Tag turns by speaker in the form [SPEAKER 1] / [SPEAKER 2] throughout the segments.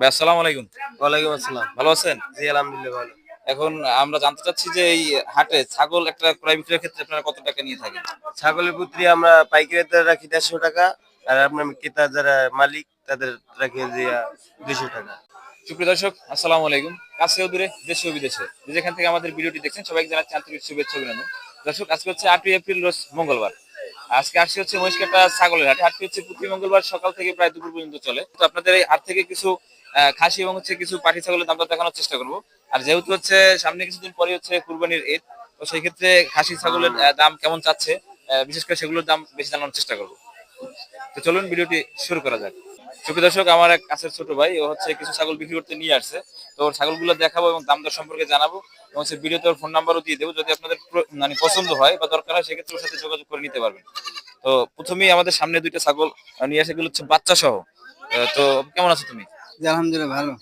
[SPEAKER 1] ভাই আসসালামু আলাইকুম।
[SPEAKER 2] ওয়ালাইকুম আসসালাম।
[SPEAKER 1] ভালো আছেন?
[SPEAKER 2] জি আলহামদুলিল্লাহ ভালো।
[SPEAKER 1] এখন আমরা জানতে চাচ্ছি যে এই হাটে ছাগল একটা ক্রয় বিক্রয়ের ক্ষেত্রে আপনারা কত টাকা নিয়ে থাকেন?
[SPEAKER 2] ছাগলের পুত্রি আমরা পাইকারিতে রাখি দেড়শো টাকা আর আপনার ক্রেতা যারা মালিক তাদের রাখি দুশো টাকা।
[SPEAKER 1] সুপ্রিয় দর্শক আসসালামু আলাইকুম। কাছেও দূরে দেশে ও বিদেশে। যেখান থেকে আমাদের ভিডিওটি দেখছেন সবাইকে জানাচ্ছি আন্তরিক শুভেচ্ছা অভিনন্দন। দর্শক আজকে হচ্ছে আটই এপ্রিল রোজ মঙ্গলবার। আজকে আসছে হচ্ছে মহিষকাটা ছাগলের হাট। হাটটি হচ্ছে প্রতি মঙ্গলবার সকাল থেকে প্রায় দুপুর পর্যন্ত চলে। তো আপনাদের এই হাট থেকে কিছু খাসি এবং হচ্ছে কিছু পাঠি ছাগলের দামটা দেখানোর চেষ্টা করব। আর যেহেতু হচ্ছে সামনে কিছুদিন পরে হচ্ছে কুরবানির ঈদ, তো সেই ক্ষেত্রে খাসি ছাগলের দাম কেমন চাচ্ছে বিশেষ করে সেগুলোর দাম বেশি জানানোর চেষ্টা করব। তো চলুন ভিডিওটি শুরু করা যাক। সুপ্রিয় দর্শক, আমার এক কাছের ছোট ভাই, ও হচ্ছে কিছু ছাগল বিক্রি করতে নিয়ে আসছে। তো ওর ছাগলগুলো দেখাবো এবং দাম দর সম্পর্কে জানাব এবং সে ভিডিওতে ওর ফোন নাম্বারও দিয়ে দেবো। যদি আপনাদের মানে পছন্দ হয় বা দরকার হয়, সেক্ষেত্রে ওর সাথে যোগাযোগ করে নিতে পারবেন। তো প্রথমেই আমাদের সামনে দুইটা ছাগল নিয়ে আসে এগুলো হচ্ছে বাচ্চা সহ তো কেমন আছো তুমি?
[SPEAKER 3] আলহামদুলিল্লাহ ভালো।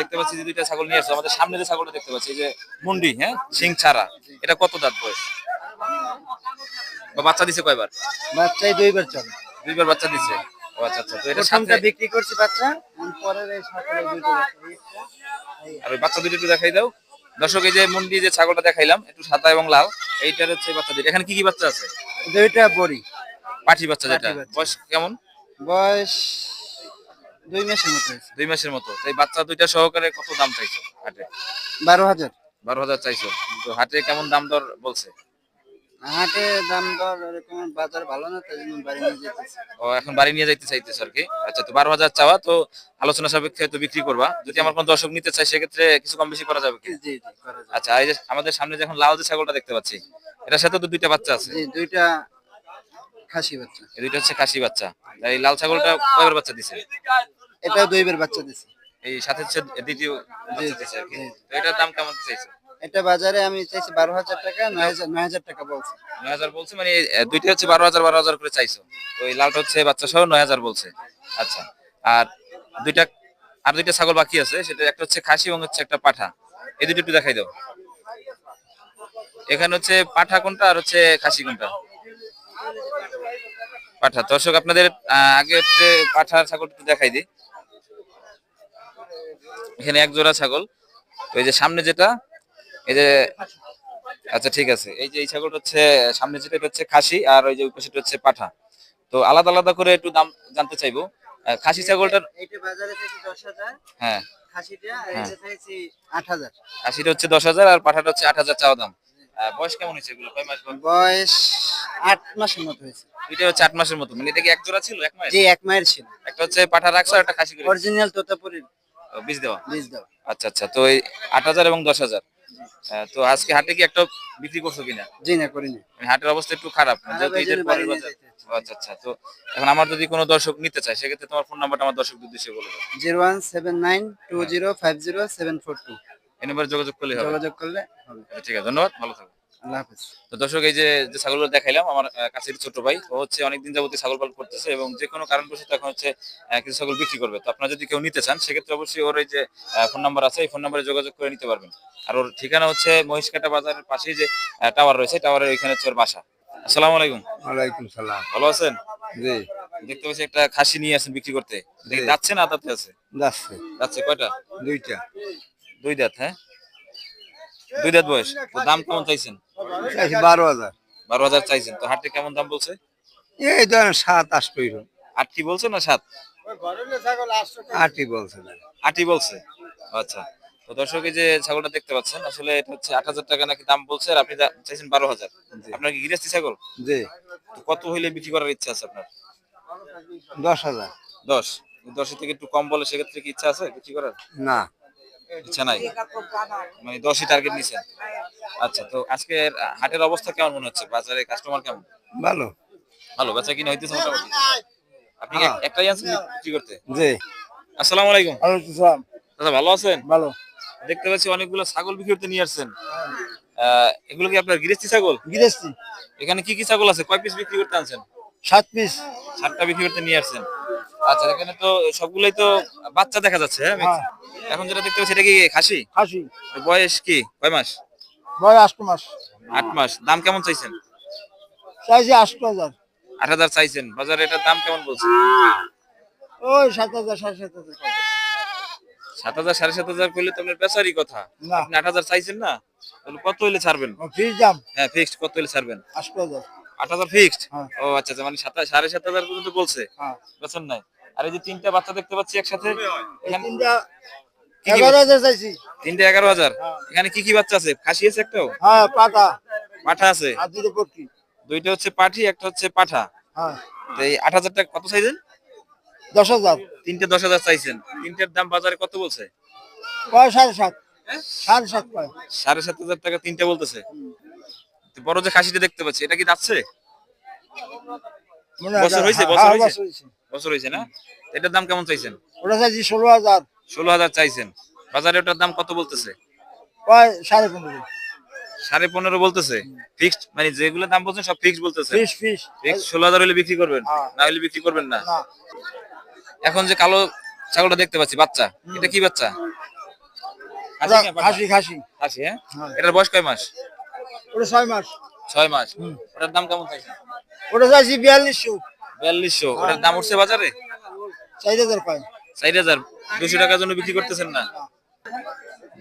[SPEAKER 1] দেখতে পাচ্ছি যে দুইটা ছাগল নিয়ে আসছে আমাদের সামনে যে ছাগলটা দেখতে পাচ্ছি যে মুন্ডি হ্যাঁ? সিং ছাড়া। এটা কত দাঁত বয়স? বাচ্চা দিছে কয়বার?
[SPEAKER 3] বাচ্চাই দুইবার চলে।
[SPEAKER 1] দুইবার বাচ্চা দিছে। আচ্ছা আচ্ছা তো এটা
[SPEAKER 3] প্রথমটা বিক্রি করছি বাচ্চা আর পরের এই সকালে দুইটা বাচ্চা
[SPEAKER 1] আর বাচ্চা দুটো একটু দেখাই দাও। দর্শক এই যে মুন্ডি যে ছাগলটা দেখাইলাম একটু সাদা এবং লাল এইটার হচ্ছে বাচ্চা দুটো এখানে কি কি বাচ্চা আছে?
[SPEAKER 3] দুইটা বড়ি।
[SPEAKER 1] পাঠি বাচ্চা যেটা। বয়স কেমন?
[SPEAKER 3] বয়স দুই মাসের মতো হয়েছে।
[SPEAKER 1] দুই মাসের মতো। বাচ্চা দুইটা সহকারে কত দাম চাইছো হাটে?
[SPEAKER 3] বারো হাজার।
[SPEAKER 1] বারো হাজার চাইছো। তো হাটে কেমন দাম দর বলছে?
[SPEAKER 3] হাটে দাম দর এরকম বাজার ভালো না তাই জন্য বাড়ি নিয়ে যেতেছে
[SPEAKER 1] ও এখন বাড়ি নিয়ে যাইতে চাইতেছো আর কি। আচ্ছা তো বারো হাজার চাওয়া তো আলোচনা সাপেক্ষে তো বিক্রি করবা। যদি আমার কোনো দর্শক নিতে চাই সেক্ষেত্রে কিছু কম বেশি করা যাবে কি?
[SPEAKER 3] জি জি করা যায়।
[SPEAKER 1] আচ্ছা এই যে আমাদের সামনে যখন লাল যে ছাগলটা দেখতে পাচ্ছি এটার সাথে তো দুইটা বাচ্চা আছে।
[SPEAKER 3] জি দুইটা খাসি বাচ্চা।
[SPEAKER 1] এই দুইটা হচ্ছে খাসি বাচ্চা। এই লাল ছাগলটা কয়বার বাচ্চা দিছে?
[SPEAKER 3] এটাও দুইবার বাচ্চা দিছে।
[SPEAKER 1] এই সাথে হচ্ছে দ্বিতীয় বাচ্চা দিছে আর কি। তো এটার দাম কেমন চাইছে?
[SPEAKER 3] এটা বাজারে আমি চাইছি বারো হাজার টাকা নয় হাজার টাকা বলছে।
[SPEAKER 1] নয় হাজার বলছে মানে দুইটা হচ্ছে বারো হাজার বারো হাজার করে চাইছো। তো এই লালটা হচ্ছে বাচ্চা সহ নয় হাজার বলছে। আচ্ছা আর দুইটা আর দুইটা ছাগল বাকি আছে সেটা একটা হচ্ছে খাসি এবং হচ্ছে একটা পাঠা। এই দুটো একটু দেখাই দাও। এখানে হচ্ছে পাঠা কোনটা আর হচ্ছে খাসি কোনটা? পাঠা। দর্শক আপনাদের আগে হচ্ছে পাঠার ছাগল একটু দেখাই দিই। এখানে এক জোড়া ছাগল। তো এই যে সামনে যেটা এই যে আচ্ছা ঠিক আছে। এই যে এই ছাগলটা হচ্ছে সামনে যেটা এটা হচ্ছে খাসি আর ওই যে ওই পাশেটা হচ্ছে পাঠা। তো আলাদা আলাদা করে একটু দাম জানতে চাইব। খাসি ছাগলটার
[SPEAKER 3] এইটা বাজারে দশ হাজার।
[SPEAKER 1] হ্যাঁ।
[SPEAKER 3] খাসিটা আর এটা চাইছি আট হাজার।
[SPEAKER 1] খাসিটা হচ্ছে দশ হাজার আর পাঠাটা হচ্ছে আট হাজার চাওয়া দাম। আহ, বয়স কেমন হয়েছে এগুলো? কয় মাস বয়স?
[SPEAKER 3] বয়স আট মাসের মতো হয়েছে।
[SPEAKER 1] দুইটা হচ্ছে আট মাসের মতো। মানে এটা কি এক জোড়া ছিল? এক মাস
[SPEAKER 3] জি এক মায়ের ছিল।
[SPEAKER 1] একটা হচ্ছে পাঠা রাখছো আর একটা খাসি করে।
[SPEAKER 3] অরিজিনাল তোতাপুরির
[SPEAKER 1] বীজ দেওয়া?
[SPEAKER 3] বীজ দাও
[SPEAKER 1] আচ্ছা আচ্ছা তো এই আট হাজার এবং দশ হাজার। তো আজকে হাটে কি একটা বিক্রি করছ কিনা?
[SPEAKER 3] জি না করিনি।
[SPEAKER 1] মানে হাটের অবস্থা একটু খারাপ যেহেতু ঈদের পরের বাজার। আচ্ছা আচ্ছা তো এখন আমার যদি কোনো দর্শক নিতে চায় সেক্ষেত্রে তোমার ফোন নাম্বারটা আমার দর্শক উদ্দেশ্যে বলে দাও।
[SPEAKER 3] Zero one seven nine two zero five zero seven four two.
[SPEAKER 1] এই নম্বরে যোগাযোগ করলে হবে।
[SPEAKER 3] যোগাযোগ করলে হবে।
[SPEAKER 1] আচ্ছা, ঠিক আছে ধন্যবাদ ভালো থাকো।
[SPEAKER 3] আল্লাহ হাফেজ।
[SPEAKER 1] তো দর্শক এই যে যে ছাগলগুলো দেখাইলাম আমার কাছের ছোট ভাই ও হচ্ছে অনেকদিন যাবতীয় ছাগল পালন করতেছে এবং যে কোনো কারণবশত এখন হচ্ছে কিছু ছাগল বিক্রি করবে। তো আপনারা যদি কেউ নিতে চান সেক্ষেত্রে অবশ্যই ওর এই যে ফোন নাম্বার আছে এই ফোন নাম্বারে যোগাযোগ করে নিতে পারবেন। আর ওর ঠিকানা হচ্ছে মহিষকাটা বাজারের পাশেই যে টাওয়ার রয়েছে টাওয়ারের ওইখানে হচ্ছে ওর বাসা। আসসালামু আলাইকুম।
[SPEAKER 3] ওয়ালাইকুম সালাম।
[SPEAKER 1] ভালো আছেন?
[SPEAKER 3] জি।
[SPEAKER 1] দেখতে পাচ্ছি একটা খাসি নিয়ে আসেন বিক্রি করতে। যাচ্ছে না দাঁতে আছে?
[SPEAKER 3] যাচ্ছে।
[SPEAKER 1] যাচ্ছে কয়টা?
[SPEAKER 3] দুইটা।
[SPEAKER 1] দুই দাঁত হ্যাঁ? দুই দাঁত বয়স। তো দাম কেমন চাইছেন?
[SPEAKER 3] বারো হাজার।
[SPEAKER 1] বারো হাজার চাইছেন। তো হাটে কেমন দাম বলছে?
[SPEAKER 3] এই ধরেন সাত আটই
[SPEAKER 1] আটটি বলছে না সাত?
[SPEAKER 3] আটই বলছে না।
[SPEAKER 1] আটই বলছে। আচ্ছা। তো দর্শক যে ছাগলটা দেখতে পাচ্ছেন আসলে এটা হচ্ছে আট হাজার টাকা নাকি দাম বলছে আর আপনি চাইছেন বারো হাজার। আপনার কি গৃহস্থী ছাগল?
[SPEAKER 3] জি।
[SPEAKER 1] তো কত হইলে বিক্রি করার ইচ্ছা আছে আপনার?
[SPEAKER 3] দশ হাজার।
[SPEAKER 1] দশ। দশের থেকে একটু কম বলে সেক্ষেত্রে কি ইচ্ছা আছে বিক্রি করার?
[SPEAKER 3] না।
[SPEAKER 1] ইচ্ছা নাই মানে দশই টার্গেট নিছেন আচ্ছা তো আজকের হাটের অবস্থা কেমন মনে হচ্ছে? বাজারে কাস্টমার কেমন?
[SPEAKER 3] ভালো।
[SPEAKER 1] ভালো বেচা কিনা হইতেছে মোটামুটি? আপনি কি একটাই বিক্রি করতে?
[SPEAKER 3] জি।
[SPEAKER 1] আসসালামু আলাইকুম।
[SPEAKER 3] আলাইকুম
[SPEAKER 1] দাদা ভালো আছেন?
[SPEAKER 3] ভালো।
[SPEAKER 1] দেখতে পাচ্ছি অনেকগুলো ছাগল বিক্রি করতে নিয়ে আসছেন। আহ, এগুলো কি আপনার গৃহস্থী ছাগল?
[SPEAKER 3] গৃহস্থী।
[SPEAKER 1] এখানে কি কি ছাগল আছে? কয় পিস বিক্রি করতে আনছেন?
[SPEAKER 3] সাত পিস
[SPEAKER 1] সাতটা বিক্রি করতে নিয়ে আসছেন। আচ্ছা এখানে তো সবগুলোই তো বাচ্চা দেখা যাচ্ছে হ্যাঁ?
[SPEAKER 3] হ্যাঁ।
[SPEAKER 1] এখন যেটা দেখতে পাচ্ছি এটা কি খাসি?
[SPEAKER 3] খাসি।
[SPEAKER 1] বয়স কি? কয় মাস?
[SPEAKER 3] বয় আষ্ট মাস।
[SPEAKER 1] আট মাস। দাম কেমন চাইছেন?
[SPEAKER 3] চাইছি আষ্ট হাজার।
[SPEAKER 1] আট হাজার চাইছেন। বাজারে এটার দাম কেমন বলছে?
[SPEAKER 3] ওই সাত হাজার সাড়ে সাত হাজার
[SPEAKER 1] সাত হাজার সাড়ে সাত হাজার করলে তো আপনার বেচারই কথা। আপনি আট হাজার চাইছেন না? কত হইলে ছাড়বেন?
[SPEAKER 3] ফিস দাম।
[SPEAKER 1] হ্যাঁ ফিক্সড কত হইলে ছাড়বেন?
[SPEAKER 3] আষ্ট হাজার।
[SPEAKER 1] আট হাজার ফিক্সড
[SPEAKER 3] হ্যাঁ।
[SPEAKER 1] ও আচ্ছা আচ্ছা মানে সাড়ে সাত হাজার পর্যন্ত বলছে?
[SPEAKER 3] হ্যাঁ।
[SPEAKER 1] নাই। আর এই যে তিনটা বাচ্চা দেখতে পাচ্ছি একসাথে
[SPEAKER 3] তিনটা এগারো হাজার চাইছি।
[SPEAKER 1] তিনটা এগারো হাজার? এখানে কি কি বাচ্চা আছে? খাসি আছে একটাও?
[SPEAKER 3] হ্যাঁ
[SPEAKER 1] পাঠা আছে?
[SPEAKER 3] আর দুটো পটকি
[SPEAKER 1] দুইটা হচ্ছে পাঠি একটা হচ্ছে পাঠা।
[SPEAKER 3] হ্যাঁ।
[SPEAKER 1] এই আট হাজার টাকা কত চাইছেন?
[SPEAKER 3] দশ হাজার।
[SPEAKER 1] তিনটে দশ হাজার চাইছেন। তিনটের দাম বাজারে কত বলছে?
[SPEAKER 3] সাড়ে সাত? সাড়ে সাত
[SPEAKER 1] সাড়ে সাত হাজার টাকা তিনটে বলতেছে। বড় যে খাসিটা দেখতে পাচ্ছি এটা কি যাচ্ছে? বছর হয়েছে,
[SPEAKER 3] হ্যাঁ,
[SPEAKER 1] বছর
[SPEAKER 3] হ্যাঁ,
[SPEAKER 1] হয়েছে?
[SPEAKER 3] বছর হয়েছে।
[SPEAKER 1] না? এটার দাম কেমন চাইছেন?
[SPEAKER 3] ওটা চাইছি ষোলো হাজার।
[SPEAKER 1] ষোলো হাজার চাইছেন। বাজারে ওটার দাম কত বলতেছে?
[SPEAKER 3] সাড়ে পনেরো।
[SPEAKER 1] সাড়ে পনেরো বলতেছে। ফিক্সড? মানে যেগুলো দাম বলছেন সব ফিক্সড বলতেছে? ফিক্সড ষোলো হাজার হলে বিক্রি করবেন?
[SPEAKER 3] হ্যাঁ।
[SPEAKER 1] না হলে বিক্রি করবেন না? এখন যে কালো ছাগলটা দেখতে পাচ্ছি বাচ্চা এটা কি বাচ্চা? খাসি।
[SPEAKER 3] খাসি
[SPEAKER 1] হ্যাঁ?
[SPEAKER 3] হ্যাঁ।
[SPEAKER 1] এটার বয়স কয় মাস?
[SPEAKER 3] ওটা ছয় মাস।
[SPEAKER 1] ছয় মাস?
[SPEAKER 3] হুম।
[SPEAKER 1] ওটার দাম কেমন চাইছেন?
[SPEAKER 3] ওটা চাইছি বিয়াল্লিশশো।
[SPEAKER 1] বিয়াল্লিশশো। ওটার দাম উঠছে বাজারে?
[SPEAKER 3] চার হাজার কয়
[SPEAKER 1] চার হাজার। দুশো টাকার জন্য বিক্রি করতেছেন না?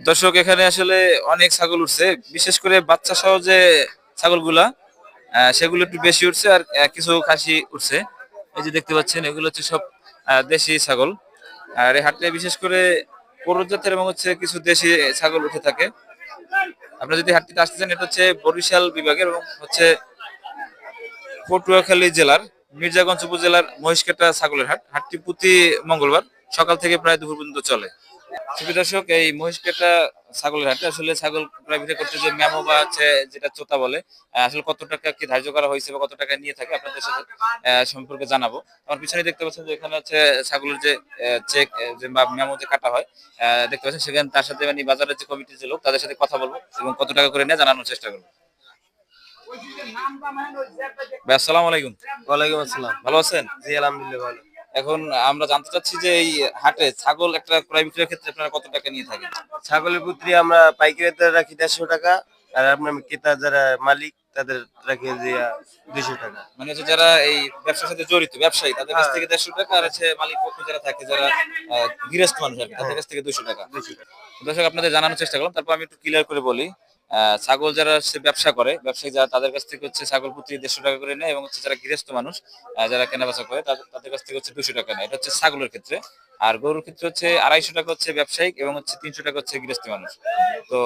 [SPEAKER 1] দর্শক এখানে আসলে অনেক ছাগল উঠছে। বিশেষ করে বাচ্চা সহ যে ছাগলগুলা সেগুলো একটু বেশি উঠছে আর কিছু খাসি উঠছে। এই যে দেখতে পাচ্ছেন এগুলো হচ্ছে সব দেশি ছাগল। আর এই হাটে বিশেষ করে পৌর জাতের এবং হচ্ছে কিছু দেশি ছাগল উঠে থাকে। আপনারা যদি হাটটিতে আসতে চান, এটা হচ্ছে বরিশাল বিভাগের এবং হচ্ছে পটুয়াখালী জেলার মির্জাগঞ্জ উপজেলার মহিষকাটা ছাগলের হাট। হাটটি প্রতি মঙ্গলবার সকাল থেকে প্রায় দুপুর পর্যন্ত চলে। এই মহিষকাটা ছাগলের হাটে আসলে ছাগল করতে যে মেমো বা হচ্ছে যেটা চোতা বলে আসলে কত টাকা কি ধার্য করা হয়েছে বা কত টাকা নিয়ে থাকে আপনাদের সাথে সম্পর্কে জানাব। আমার পিছনে দেখতে পাচ্ছেন যে এখানে হচ্ছে ছাগলের যে চেক যে বা মেমো যে কাটা হয় দেখতে পাচ্ছেন সেখানে তার সাথে মানে বাজারের যে কমিটির যে লোক তাদের সাথে কথা বলব এবং কত টাকা করে নিয়ে জানানোর চেষ্টা করব। আসসালামু আলাইকুম।
[SPEAKER 2] ওয়ালাইকুম আসসালাম।
[SPEAKER 1] ভালো আছেন?
[SPEAKER 2] জি আলহামদুলিল্লাহ ভালো।
[SPEAKER 1] এখন আমরা জানতে চাচ্ছি যে এই হাটে ছাগল একটা ক্রয় বিক্রয়ের ক্ষেত্রে আপনারা কত টাকা নিয়ে থাকেন?
[SPEAKER 2] ছাগলের পুত্রি আমরা পাইকারিতে রাখি দেড়শো টাকা আর আপনার ক্রেতা যারা মালিক তাদের রাখি দুইশো টাকা।
[SPEAKER 1] মানে হচ্ছে যারা এই ব্যবসার সাথে জড়িত ব্যবসায়ী তাদের কাছ
[SPEAKER 2] হ্যাঁ।
[SPEAKER 1] থেকে দেড়শো টাকা আর হচ্ছে মালিক পক্ষ যারা থাকে যারা গৃহস্থ মানুষ আর তাদের কাছ থেকে দুশো টাকা। দর্শক আপনাদের জানানোর চেষ্টা করলাম তারপর আমি একটু ক্লিয়ার করে বলি। ছাগল যারা ব্যবসা করে, ব্যবসায়ী যারা তাদের কাছ থেকে হচ্ছে ছাগল প্রতি দেড়শো টাকা করে নেয় এবং হচ্ছে যারা গৃহস্থ মানুষ যারা কেনাবেচা করে, তাদের কাছ থেকে হচ্ছে দুশো টাকা নেয়। এটা হচ্ছে ছাগলের ক্ষেত্রে। আর গরুর ক্ষেত্রে হচ্ছে আড়াইশো টাকা হচ্ছে ব্যবসায়িক এবং হচ্ছে তিনশো টাকা হচ্ছে গৃহস্থ মানুষ। তো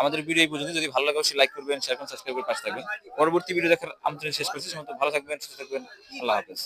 [SPEAKER 1] আমাদের ভিডিও এই পর্যন্ত যদি ভালো লাগে, অবশ্যই লাইক করবেন শেয়ার করবেন সাবস্ক্রাইব করে পাশে থাকবেন। পরবর্তী ভিডিও দেখার আমন্ত্রণ শেষ করছি। ভালো থাকবেন, সুস্থ থাকবেন। আল্লাহ হাফেজ।